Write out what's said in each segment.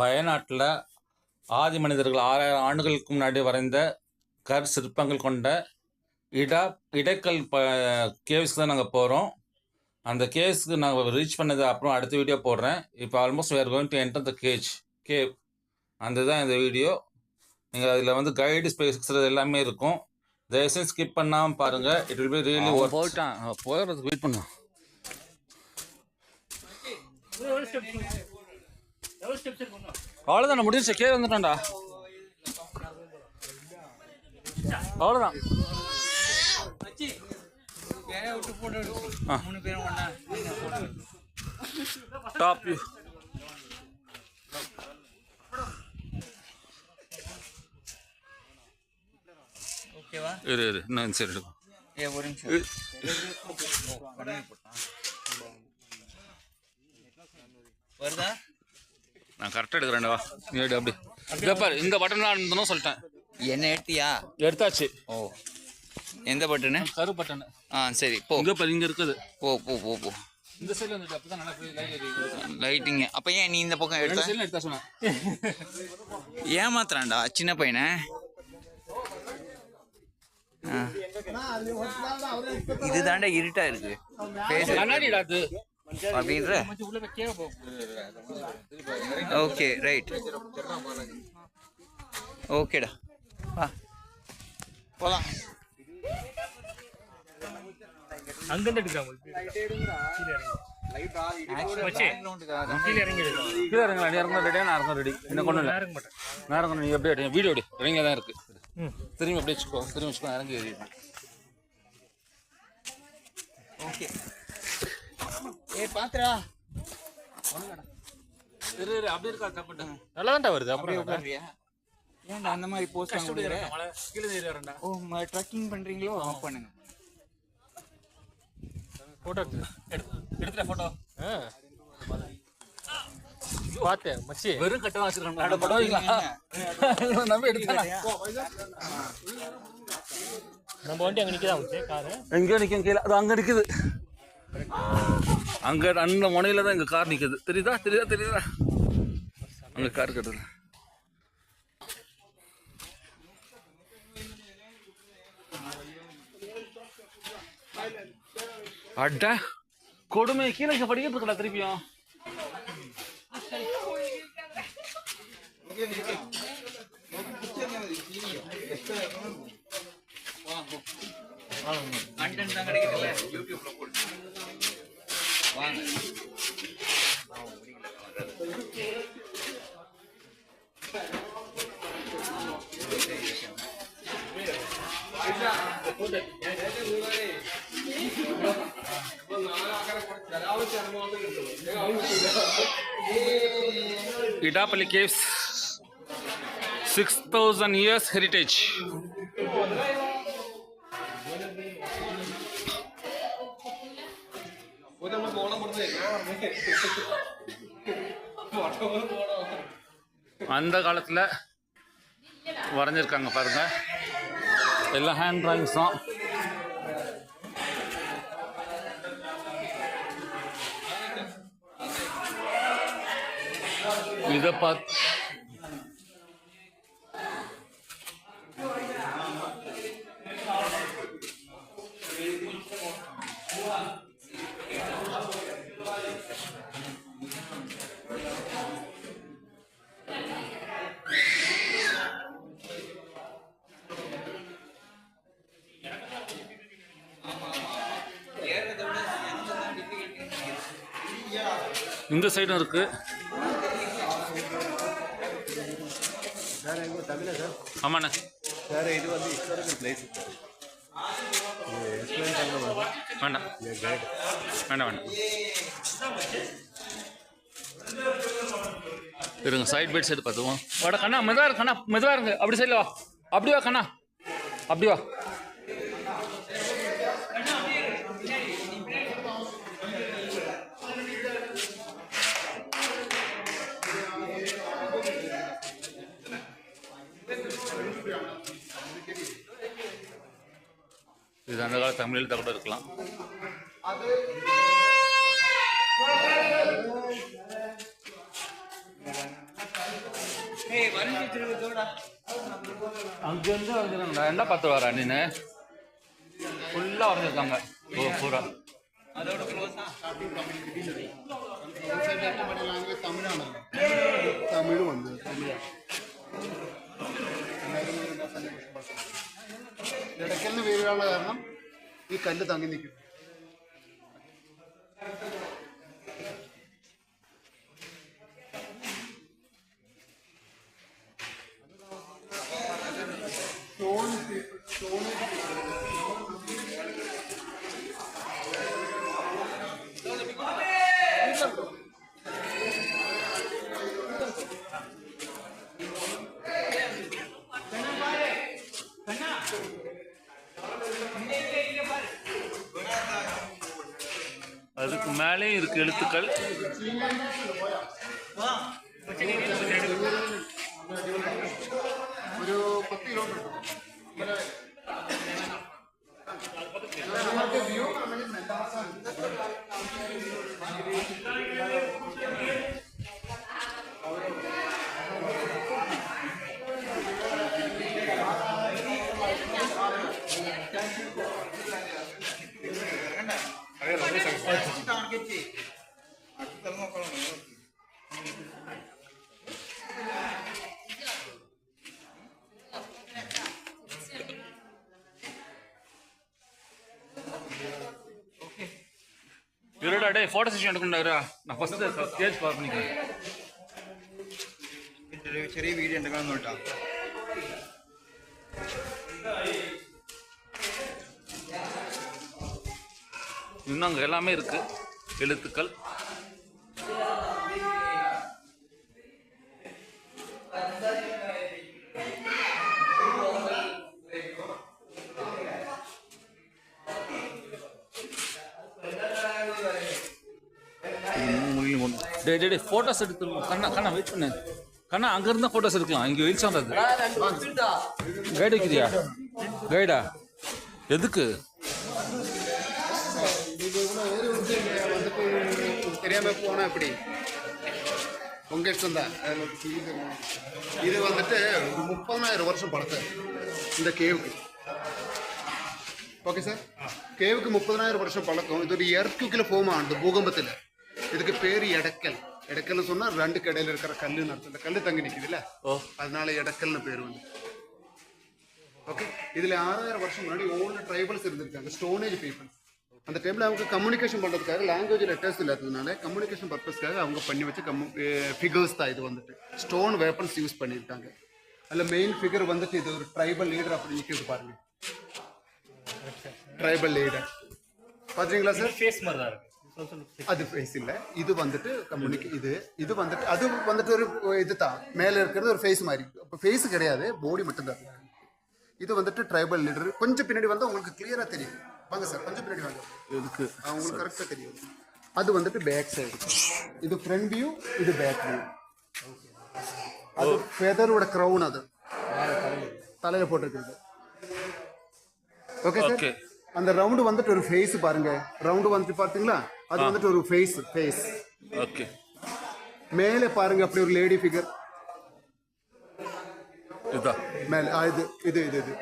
வயநாட்டில் ஆதி மனிதர்கள் ஆறாயிரம் ஆண்டுகளுக்கு முன்னாடி வரைந்த கற் சிற்பங்கள் கொண்ட இடா இடைக்கல் ப கேவ்ஸ்க்கு தான் நாங்கள் போகிறோம் அந்த கேவ்ஸ்க்கு நாங்கள் ரீச் பண்ணது அப்புறம் அடுத்த வீடியோ போடுறேன். இப்போ almost we're going to enter the cage cave அந்த தான் இந்த வீடியோ நீங்கள் அதில் வந்து கைடு ஸ்பேஸ் எல்லாமே இருக்கும். தயவுசெய்து ஸ்கிப் பண்ணாமல் பாருங்கள் it will be really work போயிட்டான். போயிடுறதுக்கு வெயிட் பண்ணும் அவ்வளோதான் முடிஞ்சிச்சு கே வந்துட்டோம்டா அவ்வளோதான் டாப் இரு இரு. சரி ஒரு நிமிஷம். வருதா? நான் கரெக்டாக எடுக்கிறேன்டா. எடு அப்படி. இதை பாரு இந்த பட்டன்லாம் இருந்தனும் சொல்லிட்டேன். என்ன எடுத்தியா? எடுத்தாச்சு. ஓ. எந்த பட்டனு கரு பட்டன் ஆ சரி போ. இங்கே பாரு இங்கே இருக்குது. போ போ போ போ. இந்த சைடில் வந்துட்டு அப்போ தான் நல்லா லைட் லைட்டிங்க அப்ப ஏன் நீ இந்த பக்கம் எடுத்த? சைடில் எடுத்தா சொன்னேன். ஏமாத்துறான்டா சின்ன பையனை. ஆ. இதுதாண்டா இருட்டா இருக்கு. பேசு அப்படின்ற ஓகே ரைட் ஓகேடா வா போலாம் அங்கிருந்து எடுக்கலாம் கீழே இறங்கி. எடுக்கலாம் கீழே இறங்கலாம் நீ இறங்க ரெடியா நான் இறங்க ரெடி என்ன கொண்டு இல்லை இறங்க மாட்டேன். நான் இறங்க நீ அப்படியே எடு வீடியோ எடு. இறங்க தான் இருக்கு. ம். திரும்பி அப்படியே வச்சுக்கோ. திரும்பி வச்சுக்கோ இறங்கி ஓகே ஏ பாத்துடா. அப்படியே இருக்கா நல்லா தான்டா வருது என்னடா? உட்காருவியா? ஏன்டா அந்த மாதிரி போஸ்ட் வரேன்டா. ஓ ட்ரக்கிங் பண்றீங்களோ? ஆஃப் பண்ணுங்க. போட்டோ எடுத்துட்ட போட்டோ பார்த்தேன் மச்சி. வெறும் படம் வைக்கலாம் நம்ம எடுக்கலாம் நம்ம வண்டி அங்க நிக்கதான் காரு? எங்கேயோ நிற்கும் கீழே. அது அங்கே நிற்குது அங்கே அந்த முனையில தான் எங்கள் கார் நிற்குது தெரியுதா? தெரியுதா? தெரியுதா? அங்கே கார் கட்டுது அட கொடுமை கீழே படிக்கிட்டு இருக்கல திருப்பியும். கண்டென்ட் தான் யூடியூப்ல इटापली केव्स 6000 इयर्स हेरिटेज அந்த காலத்தில் வரைஞ்சிருக்காங்க பாருங்க. எல்லாம் ஹேண்ட் டிராயிங்ஸ் தான் இதை பார்த்து இந்த சைடும் இருக்கு. ஆமாண்ணே. சார் வேண்டாம் வேண்டாம். இருங்க சைட் பை சைடு பார்த்துவோம் வாடா கண்ணா மெதுவாக இருங்க கண்ணா. இருங்க அப்படி சைடில் வா. அப்படி வா கண்ணா. அப்படி வா. இது அந்த கால தமிழில் கூட இருக்கலாம். அங்கேருந்து வரைஞ்சிருக்காங்க என்ன பார்த்து வரா நீனு ஃபுல்லாக வரைஞ்சிருக்காங்க ஓ பூரா. அதோட தமிழ் வந்து தமிழ் വന്നു തമിഴ് ഇടയ്ക്കലിന് പേരുള്ള കാരണം ഈ കല്ല് തങ്ങി നിൽക്കും அதுக்கு மேலே இருக்கு எழுத்துக்கள். இருடா டேய் ஃபோட்டோ செஷன் எடுக்கணும்டா நான் ஃபஸ்ட்டு ஸ்டேஜ் பாஸ் பண்ணிக்கிறேன் ചെറിയ വീഡിയോ ഉണ്ടാക്കണം കേട്ടോ இன்னும் அங்கே எல்லாமே இருக்கு எழுத்துக்கள் டேய் டேய் ஃபோட்டோஸ் எடுத்து கண்ணா கண்ணா வெயிட் பண்ணு. கண்ணா அங்க இருந்தா ஃபோட்டோஸ் எடுக்கலாம். இங்க வெயிட் சொல்றது கைடு வைக்கிறியா கைடா எதுக்கு? தெரியாம போனா எப்படி? உங்க இஷ்டம் தான் இது வந்துட்டு முப்பதாயிரம் வருஷம் பழக்கம் இந்த கேவுக்கு. ஓகே சார் கேவுக்கு முப்பதாயிரம் வருஷம் பழக்கம். இது ஒரு எர்க்குக்கில் போமா அந்த பூகம்பத்தில்? இதுக்கு பேர் எடக்கல். எடக்கல்னு சொன்னா ரெண்டு கடையில் இருக்கிற கல்லுன்னு அர்த்தம் இந்த கல்லு தங்கி நிற்குதுல்ல ஓ. அதனால எடக்கல்னு பேர் வந்து. ஓகே இதுல ஆறாயிரம் வருஷம் முன்னாடி ஓல்டு ட்ரைபல்ஸ் இருந்திருக்காங்க ஸ்டோனேஜ் பீப்புள் அந்த டைம்ல அவங்க கம்யூனிகேஷன் பண்றதுக்காக லாங்குவேஜ் லெட்டர்ஸ் இல்லாததுனால கம்யூனிகேஷன் பர்பஸ்க்காக அவங்க பண்ணி வச்ச கம்மு ஃபிகர்ஸ் தான் இது வந்துட்டு. ஸ்டோன் வேப்பன்ஸ் யூஸ் பண்ணியிருக்காங்க. அதில் மெயின் ஃபிகர் வந்துட்டு இது ஒரு ட்ரைபல் லீடர் அப்படி நிற்கிறது பாருங்க. ட்ரைபல் லீடர் பாத்தீங்களா சார் ஃபேஸ் மாதிரி தான் அது ஃபேஸ் இல்ல. இது வந்துட்டு கம்யூனிகே இது இது வந்துட்டு அது வந்துட்டு ஒரு இது தான் மேல இருக்கிறது ஒரு ஃபேஸ் மாதிரி. அப்போ ஃபேஸ் கிடையாது பாடி மட்டும்தான். இது வந்துட்டு ட்ரைபல் லீடர் கொஞ்சம் பின்னாடி வந்தா உங்களுக்கு கிளியரா தெரியும். வாங்க சார் கொஞ்சம் பின்னாடி வாங்க. எதுக்கு? ஆ, உங்களுக்கு கரெக்டா தெரியும். அது வந்துட்டு பேக் சைடு இது ஃப்ரண்ட் வியூ இது பேக் வியூ அது ஃபெதரோட க்ரௌன் அது. தலையில. போட்டிருக்கிறது. Okay sir. அந்த ரவுண்டு வந்துட்டு ஒரு ஃபேஸ் பாருங்க. ரவுண்டு வந்துட்டு பார்த்தீங்களா அது வந்துட்டு ஒரு ஃபேஸ் ஃபேஸ் ஓகே. மேலே பாருங்க அப்படி ஒரு லேடி ஃபிகர் இதா. மேலே ஆ, இது இது இது இது.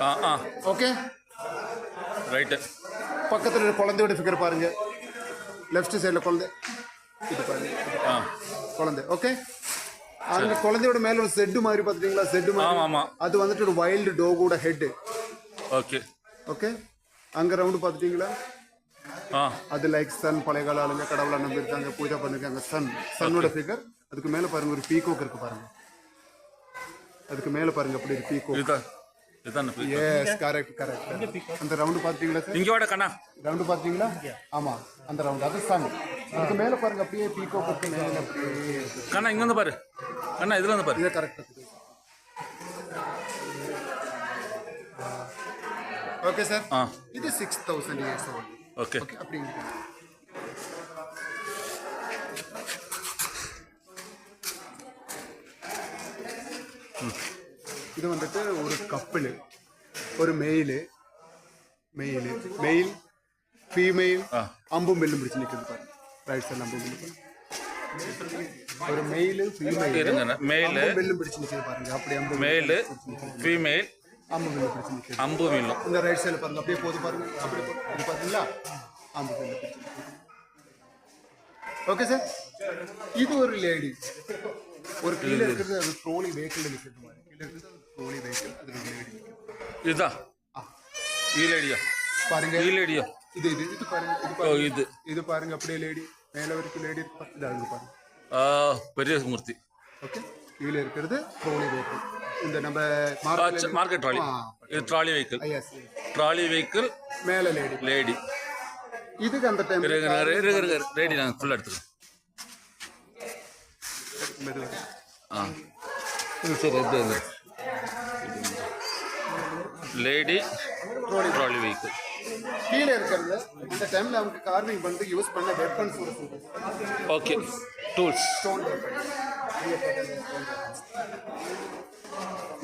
ஆ ஆ. ஓகே ரைட்டு பக்கத்துல ஒரு குழந்தையோட ஃபிகர் பாருங்க. லெஃப்ட் சைடில் குழந்தை. இது பாருங்க. ஆ. குழந்தை ஓகே அங்க குழந்தையோட மேல ஒரு செட்டு மாதிரி பாத்துட்டீங்களா? செட்டு மாதிரி. அது வந்துட்டு ஒரு வைல்டு டோகோட ஹெட் ஓகே ஓகே அங்க ரவுண்டு பாத்துட்டீங்களா ஆ. அது லைக் சன் பழைய கால ஆளுங்க கடவுளை நம்பியிருக்காங்க பூஜை பண்ணிருக்காங்க சன் சன்னோட ஃபிகர் அதுக்கு மேல பாருங்க ஒரு பீகோக் இருக்கு பாருங்க. அதுக்கு மேல பாருங்க அப்படி ஒரு பீகோக் எஸ் கரெக்ட் கரெக்ட் அந்த ரவுண்டு பாத்தீங்களா சார் இங்க கண்ணா. ரவுண்டு பாத்தீங்களா ஆமா அந்த ரவுண்டு அது சன் அதுக்கு மேல பாருங்க அப்படியே பீகோக் இருக்கு. மேல அப்படியே. கண்ணா இங்க வந்து பாரு. கண்ணா இதுல வந்து பாரு. இதை கரெக்டாக ஓகே சார் ஆ இது six thousand years old okay okay அப்படிங்க இது வந்துட்டு ஒரு கப்பல் ஒரு மெயிலு மெயிலு மெயில் ஃபீமெயில். அம்பும் பெல்லும் பிடிச்சு நிற்கிறது பாருங்க. ரைட் சைடில் அம்பும் பெல்லும் ஒரு மெயிலு இருங்க மெயிலு பெல்லும் பிடிச்சு நிற்கிது பாருங்க. அப்படி அம்பு மேலு ஃபீமேல் அம்பு பெல்லு பிடிச்சு நிற்கிது அம்பு மீனும் இந்த ரைட் சைடில் பாருங்க அப்படியே போது பாருங்க அப்படியே போ- இது பாத்தீங்களா அம்பு பெல்லு பிடிச்சு ஓகே சார் இது ஒரு லேடி ஒரு கீழே இருக்கிறது அது ட்ரோலி வெஹிக்கிள் நிற்கிறது மாதிரி கீழே இருக்கிறது அது ட்ரோலி வெஹிக்கிள் அது ஒரு லேடி இதா ഈ ലേഡിയോ பாருங்க ഈ ലേഡിയോ இது இது இது பாருங்க இது ഓ பாருங்க ഇത് இது பாருங்க அப்படியே லேடி மேல வரைக்கும் லேடி இதாக பாருங்க ആ பெரிய மூர்த்தி ஓகே கீழே இருக்கிறது ட்ரோலி வெஹிக்கிள் இந்த நம்ம மார்க்கெட் ட்ராலி இது ட்ராலி வெஹிக்கிள் ட்ராலி வெஹிக்கிள் மேலே லேடி லேடி இதுக்கு அந்த டைம் இருங்க இருங்க லேடி நாங்கள் ஃபுல்லாக எடுத்துக்கிறோம் ஆ. சரி எடுத்து லேடி ட்ராலி ட்ராலி வெஹிக்கிள் கீழே இருக்கிறது இந்த டைமில் அவங்க கார்னிங் பண்ணுறதுக்கு யூஸ் பண்ண weapons okay tools stone weapons 감사합니다.